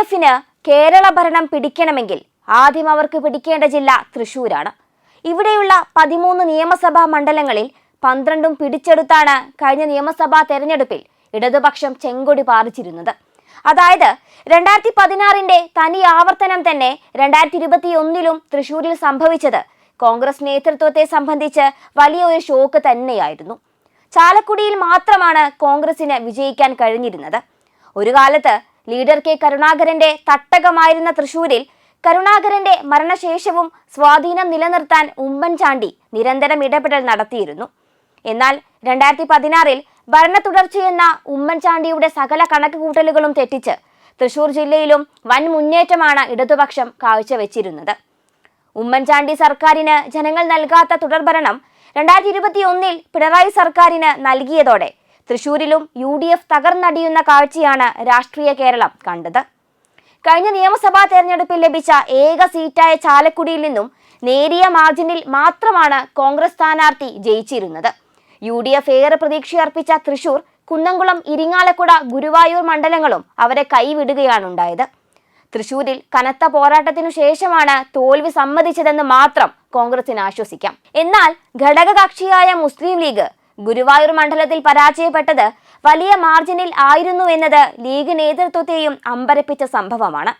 എഫിന് കേരള ഭരണം പിടിക്കണമെങ്കിൽ ആദ്യം അവർക്ക് പിടിക്കേണ്ട ജില്ല തൃശൂരാണ്. ഇവിടെയുള്ള പതിമൂന്ന് നിയമസഭാ മണ്ഡലങ്ങളിൽ പന്ത്രണ്ടും പിടിച്ചെടുത്താണ് കഴിഞ്ഞ നിയമസഭാ തെരഞ്ഞെടുപ്പിൽ ഇടതുപക്ഷം ചെങ്കൊടി പാറിച്ചിരുന്നത്. അതായത് രണ്ടായിരത്തി പതിനാറിന്റെ തനി ആവർത്തനം തന്നെ രണ്ടായിരത്തി ഇരുപത്തി ഒന്നിലും തൃശൂരിൽ സംഭവിച്ചത് കോൺഗ്രസ് നേതൃത്വത്തെ സംബന്ധിച്ച് വലിയ ഒരു ഷോക്ക് തന്നെയായിരുന്നു. ചാലക്കുടിയിൽ മാത്രമാണ് കോൺഗ്രസിന് വിജയിക്കാൻ കഴിഞ്ഞിരുന്നത്. ഒരു കാലത്ത് ലീഡർ കെ കരുണാകരന്റെ തട്ടകമായിരുന്ന തൃശൂരിൽ കരുണാകരന്റെ മരണശേഷവും സ്വാധീനം നിലനിർത്താൻ ഉമ്മൻചാണ്ടി നിരന്തരം ഇടപെടൽ നടത്തിയിരുന്നു. എന്നാൽ രണ്ടായിരത്തി പതിനാറിൽ ഭരണ തുടർച്ചയെന്ന ഉമ്മൻചാണ്ടിയുടെ സകല കണക്കുകൂട്ടലുകളും തെറ്റിച്ച് തൃശൂർ ജില്ലയിലും വൻ മുന്നേറ്റമാണ് ഇടതുപക്ഷം കാഴ്ചവെച്ചിരുന്നത്. ഉമ്മൻചാണ്ടി സർക്കാരിന് ജനങ്ങൾ നൽകാത്ത തുടർഭരണം രണ്ടായിരത്തി ഇരുപത്തി ഒന്നിൽ പിണറായി സർക്കാരിന് നൽകിയതോടെ തൃശൂരിലും യു ഡി എഫ് തകർന്നടിയുന്ന കാഴ്ചയാണ് രാഷ്ട്രീയ കേരളം കണ്ടത്. കഴിഞ്ഞ നിയമസഭാ തെരഞ്ഞെടുപ്പിൽ ലഭിച്ച ഏക സീറ്റായ ചാലക്കുടിയിൽ നിന്നും നേരിയ മാർജിനിൽ മാത്രമാണ് കോൺഗ്രസ് സ്ഥാനാർത്ഥി ജയിച്ചിരുന്നത്. യു ഡി എഫ് ഏറെ പ്രതീക്ഷയർപ്പിച്ച തൃശൂർ കുന്നംകുളം ഇരിങ്ങാലക്കുട ഗുരുവായൂർ മണ്ഡലങ്ങളും അവരെ കൈവിടുകയാണുണ്ടായത്. തൃശൂരിൽ കനത്ത പോരാട്ടത്തിനു ശേഷമാണ് തോൽവി സമ്മതിച്ചതെന്ന് മാത്രം കോൺഗ്രസിന് ആശ്വസിക്കാം. എന്നാൽ ഘടകകക്ഷിയായ മുസ്ലിം ലീഗ് ഗുരുവായൂർ മണ്ഡലത്തിൽ പരാജയപ്പെട്ടത് വലിയ മാർജിനിൽ ആയിരുന്നു എന്നത് ലീഗ് നേതൃത്വത്തെയും അമ്പരപ്പിച്ച സംഭവമാണ്.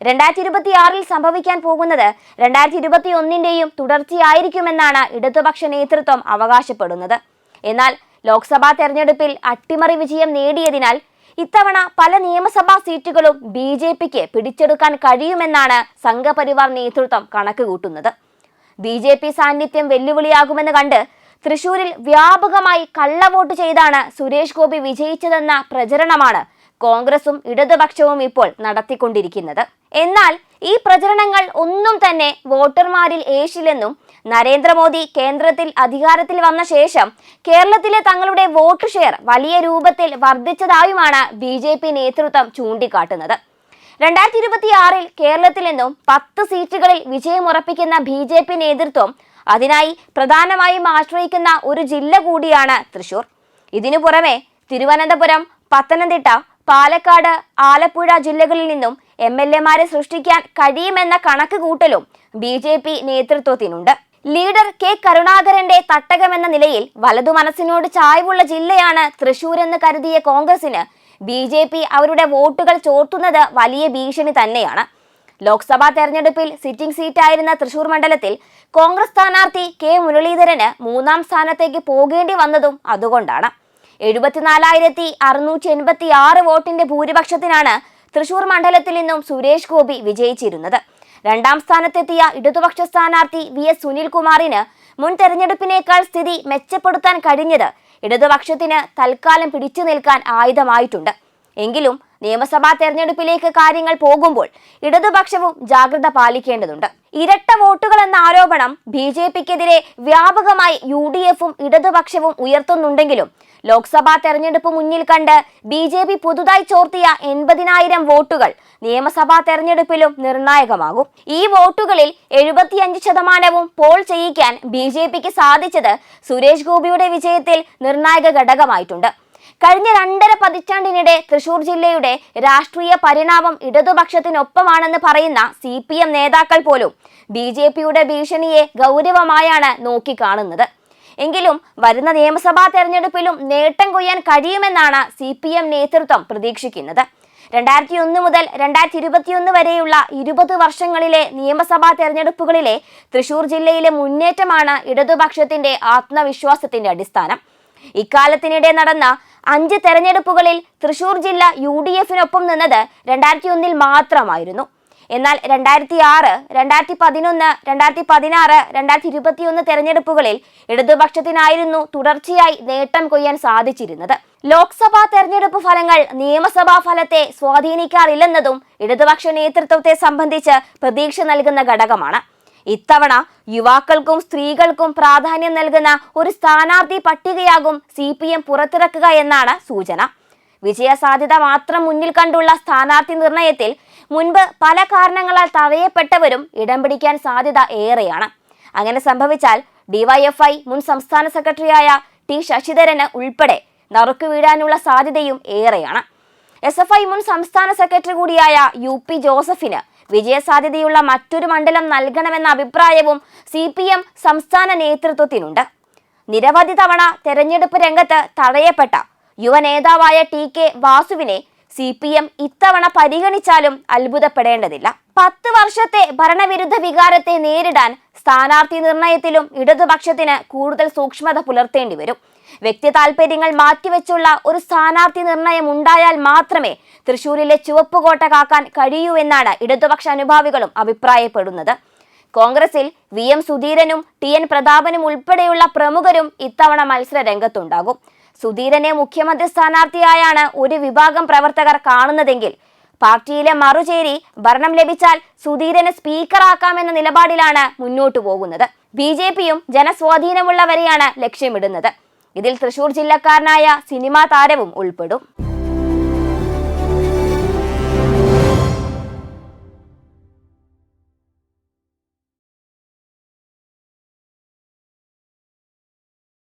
രണ്ടായിരത്തി ഇരുപത്തി ആറിൽ സംഭവിക്കാൻ പോകുന്നത് രണ്ടായിരത്തി ഇരുപത്തി ഒന്നിന്റെയും തുടർച്ചയായിരിക്കുമെന്നാണ് ഇടതുപക്ഷ നേതൃത്വം അവകാശപ്പെടുന്നത്. എന്നാൽ ലോക്സഭാ തെരഞ്ഞെടുപ്പിൽ അട്ടിമറി വിജയം നേടിയതിനാൽ ഇത്തവണ പല നിയമസഭാ സീറ്റുകളും ബി ജെ പിക്ക് പിടിച്ചെടുക്കാൻ കഴിയുമെന്നാണ് സംഘപരിവാർ നേതൃത്വം കണക്കുകൂട്ടുന്നത്. ബി ജെ പി സാന്നിധ്യം വെല്ലുവിളിയാകുമെന്ന് കണ്ട് തൃശൂരിൽ വ്യാപകമായി കള്ളവോട്ട് ചെയ്താണ് സുരേഷ് ഗോപി വിജയിച്ചതെന്ന പ്രചരണമാണ് കോൺഗ്രസും ഇടതുപക്ഷവും ഇപ്പോൾ നടത്തിക്കൊണ്ടിരിക്കുന്നത്. എന്നാൽ ഈ പ്രചരണങ്ങൾ ഒന്നും തന്നെ വോട്ടർമാരിൽ ഏശില്ലെന്നും നരേന്ദ്രമോദി കേന്ദ്രത്തിൽ അധികാരത്തിൽ വന്ന ശേഷം കേരളത്തിലെ തങ്ങളുടെ വോട്ട് ഷെയർ വലിയ രൂപത്തിൽ വർദ്ധിച്ചതായുമാണ് ബി ജെ പി നേതൃത്വം ചൂണ്ടിക്കാട്ടുന്നത്. രണ്ടായിരത്തി ഇരുപത്തിയാറിൽ കേരളത്തിൽ നിന്നും പത്ത് സീറ്റുകളിൽ വിജയമുറപ്പിക്കുന്ന ബി ജെ പി നേതൃത്വം അതിനായി പ്രധാനമായും ആശ്രയിക്കുന്ന ഒരു ജില്ല കൂടിയാണ് തൃശൂർ. ഇതിനു പുറമെ തിരുവനന്തപുരം പത്തനംതിട്ട പാലക്കാട് ആലപ്പുഴ ജില്ലകളിൽ നിന്നും എം എൽ എമാരെ സൃഷ്ടിക്കാൻ കഴിയുമെന്ന കണക്ക് കൂട്ടലും ബി ജെ പി നേതൃത്വത്തിനുണ്ട്. ലീഡർ കെ കരുണാകരന്റെ തട്ടകമെന്ന നിലയിൽ വലതു മനസ്സിനോട് ചായ്വുള്ള ജില്ലയാണ് തൃശൂർ എന്ന് കരുതിയ കോൺഗ്രസിന് ബി ജെ പി അവരുടെ വോട്ടുകൾ ചോർത്തുന്നത് വലിയ ഭീഷണി തന്നെയാണ്. ലോക്സഭാ തെരഞ്ഞെടുപ്പിൽ സിറ്റിംഗ് സീറ്റായിരുന്ന തൃശൂർ മണ്ഡലത്തിൽ കോൺഗ്രസ് സ്ഥാനാർത്ഥി കെ മുരളീധരന് മൂന്നാം സ്ഥാനത്തേക്ക് പോകേണ്ടി വന്നതും അതുകൊണ്ടാണ്. എഴുപത്തിനാലായിരത്തി അറുന്നൂറ്റി എൺപത്തി ആറ് വോട്ടിന്റെ ഭൂരിപക്ഷത്തിനാണ് തൃശൂർ മണ്ഡലത്തിൽ നിന്നും സുരേഷ് ഗോപി വിജയിച്ചിരുന്നത്. രണ്ടാം സ്ഥാനത്തെത്തിയ ഇടതുപക്ഷ സ്ഥാനാർത്ഥി വി എസ് സുനിൽകുമാറിന് മുൻ തെരഞ്ഞെടുപ്പിനേക്കാൾ സ്ഥിതി മെച്ചപ്പെടുത്താൻ കഴിഞ്ഞത് ഇടതുപക്ഷത്തിന് തൽക്കാലം പിടിച്ചു നിൽക്കാൻ ആയുധമായിട്ടുണ്ട്. എങ്കിലും നിയമസഭാ തെരഞ്ഞെടുപ്പിലേക്ക് കാര്യങ്ങൾ പോകുമ്പോൾ ഇടതുപക്ഷവും ജാഗ്രത പാലിക്കേണ്ടതുണ്ട്. ഇരട്ട വോട്ടുകൾ എന്ന ആരോപണം ബി ജെ പിക്കെതിരെ വ്യാപകമായി യു ഡി എഫും ഇടതുപക്ഷവും ഉയർത്തുന്നുണ്ടെങ്കിലും ലോക്സഭാ തെരഞ്ഞെടുപ്പ് മുന്നിൽ കണ്ട് ബി ജെ പി പുതുതായി ചോർത്തിയ എൺപതിനായിരം വോട്ടുകൾ നിയമസഭാ തെരഞ്ഞെടുപ്പിലും നിർണായകമാകും. ഈ വോട്ടുകളിൽ എഴുപത്തിയഞ്ച് ശതമാനവും പോൾ ചെയ്യിക്കാൻ ബി ജെ പിക്ക് സാധിച്ചത് സുരേഷ് ഗോപിയുടെ വിജയത്തിൽ നിർണായക ഘടകമായിട്ടുണ്ട്. കഴിഞ്ഞ രണ്ടര പതിറ്റാണ്ടിനിടെ തൃശൂർ ജില്ലയുടെ രാഷ്ട്രീയ പരിണാമം ഇടതുപക്ഷത്തിനൊപ്പമാണെന്ന് പറയുന്ന സി പി എം നേതാക്കൾ പോലും ബി ജെ പിയുടെ ഭീഷണിയെ ഗൗരവമായാണ് നോക്കിക്കാണുന്നത്. എങ്കിലും വരുന്ന നിയമസഭാ തെരഞ്ഞെടുപ്പിലും നേട്ടം കൊയ്യാൻ കഴിയുമെന്നാണ് സി പി എം നേതൃത്വം പ്രതീക്ഷിക്കുന്നത്. രണ്ടായിരത്തി ഒന്ന് മുതൽ രണ്ടായിരത്തി ഇരുപത്തിയൊന്ന് വരെയുള്ള ഇരുപത് വർഷങ്ങളിലെ നിയമസഭാ തെരഞ്ഞെടുപ്പുകളിലെ തൃശൂർ ജില്ലയിലെ മുന്നേറ്റമാണ് ഇടതുപക്ഷത്തിന്റെ ആത്മവിശ്വാസത്തിന്റെ അടിസ്ഥാനം. ഇക്കാലത്തിനിടെ നടന്ന അഞ്ച് തെരഞ്ഞെടുപ്പുകളിൽ തൃശൂർ ജില്ല യു ഡി എഫിനൊപ്പം നിന്നത് രണ്ടായിരത്തി ഒന്നിൽ മാത്രമായിരുന്നു. എന്നാൽ രണ്ടായിരത്തി ആറ് രണ്ടായിരത്തി പതിനൊന്ന് രണ്ടായിരത്തി പതിനാറ് രണ്ടായിരത്തി ഇരുപത്തിയൊന്ന് തെരഞ്ഞെടുപ്പുകളിൽ ഇടതുപക്ഷത്തിനായിരുന്നു തുടർച്ചയായി നേട്ടം കൊയ്യാൻ സാധിച്ചിരുന്നത്. ലോക്സഭാ തെരഞ്ഞെടുപ്പ് ഫലങ്ങൾ നിയമസഭാ ഫലത്തെ സ്വാധീനിക്കാറില്ലെന്നതും ഇടതുപക്ഷ നേതൃത്വത്തെ സംബന്ധിച്ച് പ്രതീക്ഷ നൽകുന്ന ഘടകമാണ്. ഇത്തവണ യുവാക്കൾക്കും സ്ത്രീകൾക്കും പ്രാധാന്യം നൽകുന്ന ഒരു സ്ഥാനാർത്ഥി പട്ടികയാകും സി പി എം പുറത്തിറക്കുക എന്നാണ് സൂചന. വിജയസാധ്യത മാത്രം മുന്നിൽ കണ്ടുള്ള സ്ഥാനാർത്ഥി നിർണയത്തിൽ മുൻപ് പല കാരണങ്ങളാൽ തടയപ്പെട്ടവരും ഇടം പിടിക്കാൻ സാധ്യത ഏറെയാണ്. അങ്ങനെ സംഭവിച്ചാൽ ഡിവൈഎഫ്ഐ മുൻ സംസ്ഥാന സെക്രട്ടറിയായ ടി ശശിധരന് ഉൾപ്പെടെ നറുക്കു വീഴാനുള്ള സാധ്യതയും ഏറെയാണ്. എസ് എഫ് ഐ മുൻ സംസ്ഥാന സെക്രട്ടറി കൂടിയായ യു പി ജോസഫിന് വിജയസാധ്യതയുള്ള മറ്റൊരു മണ്ഡലം നൽകണമെന്ന അഭിപ്രായവും സി പി എം സംസ്ഥാന നേതൃത്വത്തിനുണ്ട്. നിരവധി തവണ തെരഞ്ഞെടുപ്പ് രംഗത്ത് തടയപ്പെട്ട യുവ നേതാവായ ടി കെ വാസുവിനെ സി പി എം ഇത്തവണ പരിഗണിച്ചാലും അത്ഭുതപ്പെടേണ്ടതില്ല. പത്ത് വർഷത്തെ ഭരണവിരുദ്ധ വികാരത്തെ നേരിടാൻ സ്ഥാനാർത്ഥി നിർണയത്തിലും ഇടതുപക്ഷത്തിന് കൂടുതൽ സൂക്ഷ്മത പുലർത്തേണ്ടി വരും. വ്യക്തി താൽപര്യങ്ങൾ മാറ്റിവെച്ചുള്ള ഒരു സ്ഥാനാർത്ഥി നിർണയം ഉണ്ടായാൽ മാത്രമേ തൃശൂരിലെ ചുവപ്പ് കോട്ട കാക്കാൻ കഴിയൂ എന്നാണ് ഇടതുപക്ഷ അനുഭാവികളും അഭിപ്രായപ്പെടുന്നത്. കോൺഗ്രസിൽ വി എം സുധീരനും ടി എൻ പ്രതാപനും ഉൾപ്പെടെയുള്ള പ്രമുഖരും ഇത്തവണ മത്സര രംഗത്തുണ്ടാകും സുധീരനെ മുഖ്യമന്ത്രി സ്ഥാനാർത്ഥിയായാണ് ഒരു വിഭാഗം പ്രവർത്തകർ കാണുന്നതെങ്കിൽ പാർട്ടിയിലെ മറുചേരി ഭരണം ലഭിച്ചാൽ സുധീരനെ സ്പീക്കറാക്കാമെന്ന നിലപാടിലാണ് മുന്നോട്ടു പോകുന്നത്. ബി ജെ പിയും ജനസ്വാധീനമുള്ളവരെയാണ് ലക്ഷ്യമിടുന്നത്. ഇതിൽ തൃശൂർ ജില്ലക്കാരനായ സിനിമാ താരവും ഉൾപ്പെടും.